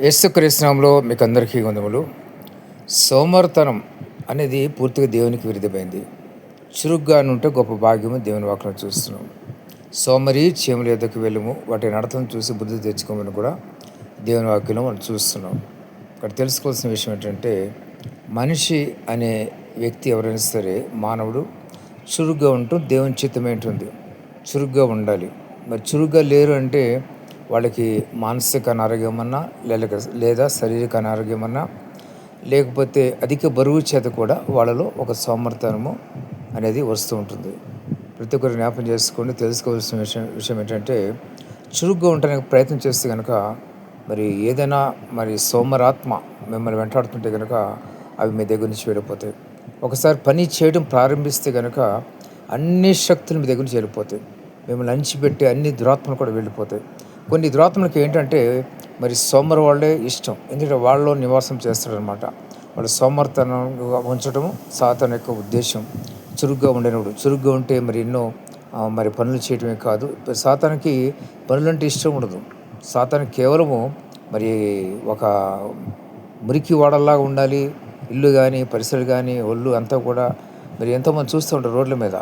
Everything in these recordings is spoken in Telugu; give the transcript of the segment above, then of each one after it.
యేసుక్రీస్తునామంలో మీకు అందరికీ వందములు సోమర్తనం అనేది పూర్తిగా దేవునికి విరుదమైంది చురుగ్గా ఉంటే గొప్ప భాగ్యము దేవుని వాక్యం చూస్తున్నాం. సోమరి చీమల ఎద్దకు వెళ్ళము. వాటి నడతను చూసి బుద్ధి తెచ్చుకోమని కూడా దేవుని వాక్యంలో మనం చూస్తున్నాం. ఇక్కడ తెలుసుకోవాల్సిన విషయం ఏంటంటే మనిషి అనే వ్యక్తి ఎవరైనా సరే మానవుడు చురుగ్గా ఉంటూ దేవుని చిత్తమేంటుంది చురుగ్గా ఉండాలి. మరి చురుగ్గా లేరు అంటే వాళ్ళకి మానసిక అనారోగ్యం అన్నా లేక లేదా శారీరక అనారోగ్యం అన్నా లేకపోతే అధిక బరువు చేత కూడా వాళ్ళలో ఒక సోమర్థనము అనేది వస్తూ ఉంటుంది. ప్రతి ఒక్కరు జ్ఞాపం చేసుకొని తెలుసుకోవాల్సిన విషయం విషయం ఏంటంటే చురుగ్గా ఉండడానికి ప్రయత్నం చేస్తే కనుక మరి ఏదైనా మరి సోమరాత్మ మిమ్మల్ని వెంటాడుతుంటే కనుక అవి మీ దగ్గర నుంచి వెళ్ళిపోతాయి. ఒకసారి పని చేయడం ప్రారంభిస్తే కనుక అన్ని శక్తులు మీ దగ్గర నుంచి వెళ్ళిపోతాయి. మిమ్మల్ని అంచిపెట్టి అన్ని దురాత్మలు కూడా వెళ్ళిపోతాయి. కొన్ని దురాత్మలకి ఏంటంటే మరి సోమర వాళ్ళే ఇష్టం. ఎందుకంటే వాళ్ళలో నివాసం చేస్తాడనమాట వాళ్ళు సోమర్తనంగా ఉంచడం సాతన యొక్క ఉద్దేశం. చురుగ్గా ఉండేవాడు చురుగ్గా ఉంటే మరి ఎన్నో మరి పనులు చేయటమే కాదు. సాతానికి పనులంటే ఇష్టం ఉండదు. సాతానికి కేవలము మరి ఒక మురికి వాడల్లాగా ఉండాలి. ఇల్లు కానీ పరిసరాలు కానీ ఒళ్ళు అంతా కూడా మరి ఎంతోమంది చూస్తూ ఉంటారు రోడ్ల మీద.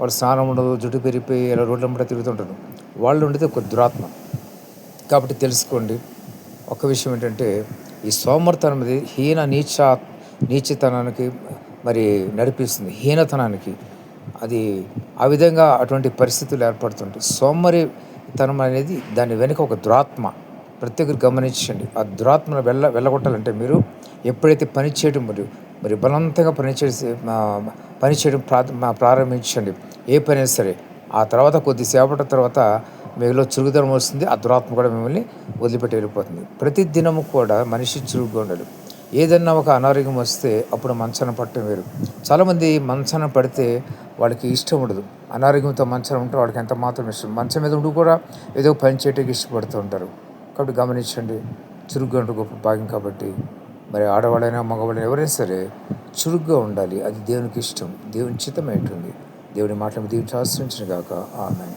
వాళ్ళు స్నానం ఉండదు జుట్టు పెరిగిపోయి ఇలా రోడ్ల మీద తిరుగుతుంటారు వాళ్ళు ఉండేది ఒక దురాత్మ. కాబట్టి తెలుసుకోండి. ఒక విషయం ఏంటంటే ఈ సోమర్తనం అనేది హీన నీచ నీచతనానికి మరి నడిపిస్తుంది. హీనతనానికి. అది ఆ విధంగా అటువంటి పరిస్థితులు ఏర్పడుతుంటాయి. సోమరితనం అనేది దాని వెనుక ఒక దురాత్మ. ప్రతి ఒక్కరు గమనించండి. ఆ దురాత్మను వెళ్ళ వెళ్ళగొట్టాలంటే మీరు ఎప్పుడైతే పని చేయడం మరి మరి బలవంతంగా పనిచేసి పనిచేయడం ప్రా ప్రారంభించండి. ఏ పని సరే. ఆ తర్వాత కొద్దిసేపటి తర్వాత మీలో చురుకుదనం వస్తుంది ఆ దురాత్మ కూడా మిమ్మల్ని వదిలిపెట్టి వెళ్ళిపోతుంది. ప్రతి దినము కూడా మనిషి చురుగ్గా ఉండాలి ఏదన్నా ఒక అనారోగ్యం వస్తే అప్పుడు మంచాన పట్టడం వేరు. చాలామంది మంచాన పడితే వాళ్ళకి ఇష్టం ఉండదు. అనారోగ్యంతో మంచం ఉంటే వాళ్ళకి ఎంత మాత్రం ఇష్టం. మంచం మీద ఉండి కూడా ఏదో పని చేయడానికి ఇష్టపడుతూ ఉంటారు. కాబట్టి గమనించండి చురుగ్గా ఉంటే గొప్ప భాగ్యం కాబట్టి. మరి ఆడవాళ్ళైనా మగవాళ్ళైనా ఎవరైనా సరే చురుగ్గా ఉండాలి. అది దేవునికి ఇష్టం. దేవుని చిత్తమే ఉంటుంది దేవుని మాటలు దీవించి ఆశ్రయించిన గాక. ఆమె